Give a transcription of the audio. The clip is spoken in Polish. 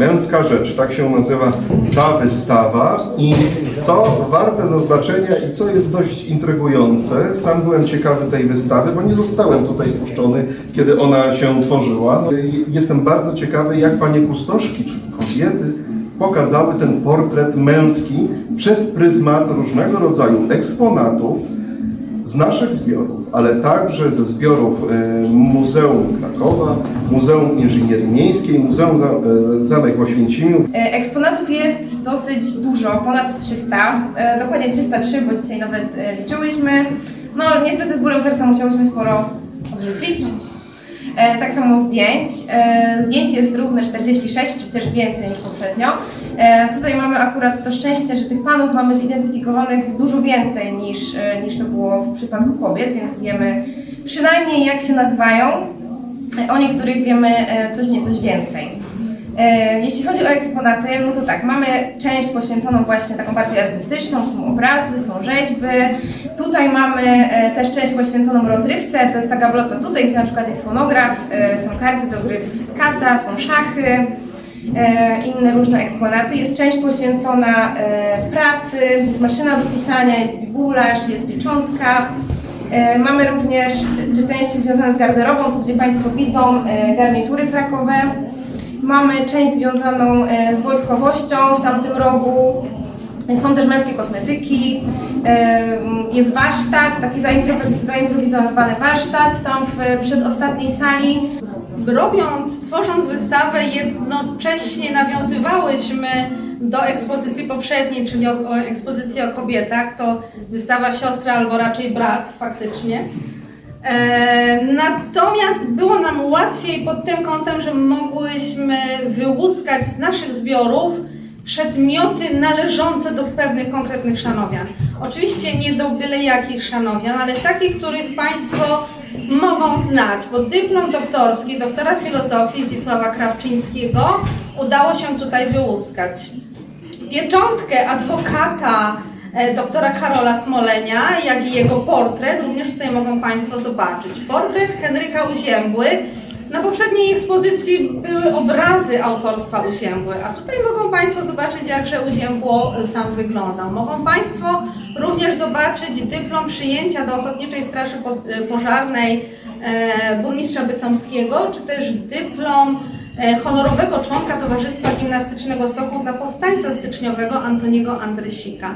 Męska rzecz, tak się nazywa ta wystawa i co warte zaznaczenia i co jest dość intrygujące, sam byłem ciekawy tej wystawy, bo nie zostałem tutaj wpuszczony, kiedy ona się tworzyła. No Jestem bardzo ciekawy, jak panie kustoszki, czyli kobiety, pokazały ten portret męski przez pryzmat różnego rodzaju eksponatów, z naszych zbiorów, ale także ze zbiorów e, Muzeum Krakowa, Muzeum Inżynierii Miejskiej, Muzeum e, Zamek Oświęcimiu. E, Eksponatów jest dosyć dużo, ponad 300, e, dokładnie 303, bo dzisiaj nawet e, liczyłyśmy. No niestety z bólem serca musiałyśmy sporo odrzucić. Tak samo zdjęć. Zdjęć jest równe 46, czy też więcej niż poprzednio. E, Tutaj mamy akurat to szczęście, że tych panów mamy zidentyfikowanych dużo więcej niż, e, niż to było w przypadku kobiet, więc wiemy przynajmniej jak się nazywają. O niektórych wiemy e, coś niecoś więcej. Jeśli chodzi o eksponaty, no to tak, mamy część poświęconą właśnie taką bardziej artystyczną, są obrazy, są rzeźby. Tutaj mamy też część poświęconą rozrywce, to jest ta gablota tutaj, gdzie na przykład jest fonograf, są karty do gry w skata, są szachy, inne różne eksponaty. Jest część poświęcona e, pracy, jest maszyna do pisania, jest bibularz, jest pieczątka. E, Mamy również części związane z garderobą, tu gdzie Państwo widzą e, garnitury frakowe. Mamy część związaną e, z wojskowością w tamtym rogu. Są też męskie kosmetyki. E, Jest warsztat, taki zaimprowiz- zaimprowizowany warsztat tam w przedostatniej sali. Robiąc, tworząc wystawę, jednocześnie nawiązywałyśmy do ekspozycji poprzedniej, czyli o, o ekspozycji o kobietach. To wystawa siostra albo raczej brat faktycznie. E, natomiast było nam łatwiej pod tym kątem, że mogłyśmy wyłuskać z naszych zbiorów przedmioty należące do pewnych konkretnych szanowian. Oczywiście nie do byle jakich szanowian, ale takich, których Państwo mogą znać, bo dyplom doktorski doktora filozofii Zdzisława Krawczyńskiego udało się tutaj wyłuskać. Pieczątkę adwokata e, doktora Karola Smolenia, jak i jego portret, również tutaj mogą Państwo zobaczyć. Portret Henryka Uziębły. Na poprzedniej ekspozycji były obrazy autorstwa Uziębły, a tutaj mogą Państwo zobaczyć, jakże Uziębło sam wyglądał. Mogą Państwo również zobaczyć dyplom przyjęcia do Ochotniczej Straży Po- Pożarnej e, burmistrza Bytomskiego, czy też dyplom e, honorowego członka Towarzystwa Gimnastycznego Sokół dla powstańca styczniowego Antoniego Andrysika.